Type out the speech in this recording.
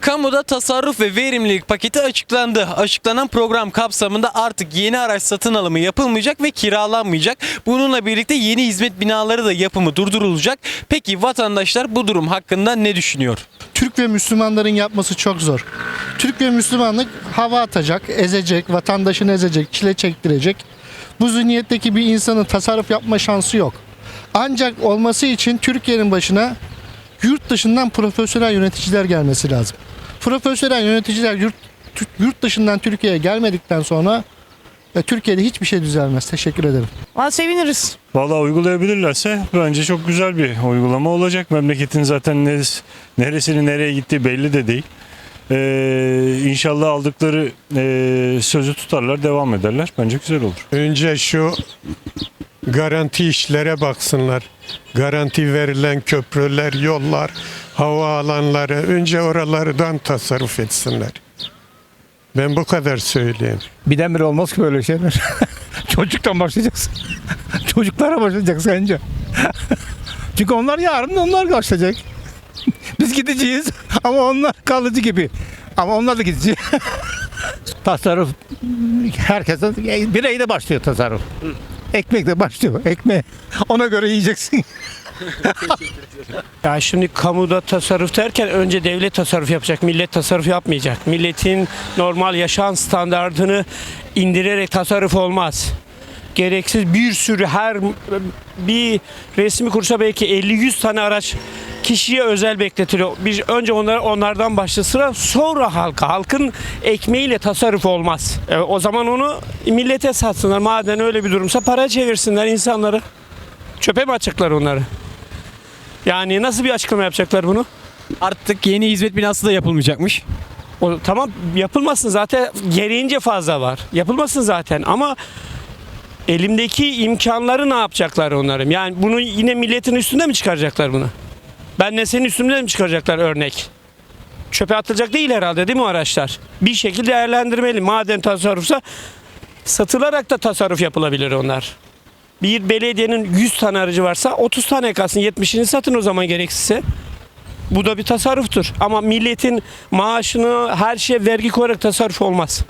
Kamuda tasarruf ve verimlilik paketi açıklandı. Açıklanan program kapsamında artık yeni araç satın alımı yapılmayacak ve kiralanmayacak. Bununla birlikte yeni hizmet binaları da yapımı durdurulacak. Peki vatandaşlar bu durum hakkında ne düşünüyor? Türk ve Müslümanların yapması çok zor. Türk ve Müslümanlık hava atacak, ezecek, vatandaşını ezecek, çile çektirecek. Bu zihniyetteki bir insanın tasarruf yapma şansı yok. Ancak olması için Türkiye'nin başına yurt dışından profesyonel yöneticiler gelmesi lazım. Profesyonel yöneticiler yurt, yurt dışından Türkiye'ye gelmedikten sonra e, Türkiye'de hiçbir şey düzelmez. Teşekkür ederim. Valla seviniriz. Valla uygulayabilirlerse bence çok güzel bir uygulama olacak. Memleketin zaten nes- neresinin nereye gittiği belli de değil. Ee, inşallah aldıkları e, sözü tutarlar, devam ederler. Bence güzel olur. Önce şu garanti işlere baksınlar. Garanti verilen köprüler, yollar, havaalanları önce oralardan tasarruf etsinler. Ben bu kadar söyleyeyim. Birdenbire olmaz ki böyle şeyler. Çocuktan başlayacaksın. Çocuklara başlayacaksın önce. Çünkü onlar yarın onlar başlayacak. Biz gideceğiz ama onlar kalıcı gibi. Ama onlar da gidecek. tasarruf herkesin bireyde başlıyor tasarruf. Ekmek de başlıyor. Ekmeği ona göre yiyeceksin. Ya şimdi kamuda tasarruf derken önce devlet tasarruf yapacak, millet tasarruf yapmayacak. Milletin normal yaşam standartını indirerek tasarruf olmaz. Gereksiz bir sürü her bir resmi kursa belki 50-100 tane araç kişiye özel bekletiliyor. Biz önce onlar onlardan başlasın sonra halka. Halkın ekmeğiyle tasarruf olmaz. E, o zaman onu millete satsınlar. Madem öyle bir durumsa para çevirsinler insanları. Çöpe mi açacaklar onları? Yani nasıl bir açıklama yapacaklar bunu? Artık yeni hizmet binası da yapılmayacakmış. O, tamam yapılmasın zaten gereğince fazla var. Yapılmasın zaten ama elimdeki imkanları ne yapacaklar onların? Yani bunu yine milletin üstünde mi çıkaracaklar bunu? Ben de senin üstünde mi çıkaracaklar örnek? Çöpe atılacak değil herhalde değil mi araçlar? Bir şekilde değerlendirmeli. Madem tasarrufsa satılarak da tasarruf yapılabilir onlar. Bir belediyenin 100 tane aracı varsa 30 tane kalsın 70'ini satın o zaman gereksizse. Bu da bir tasarruftur. Ama milletin maaşını her şeye vergi koyarak tasarruf olmaz.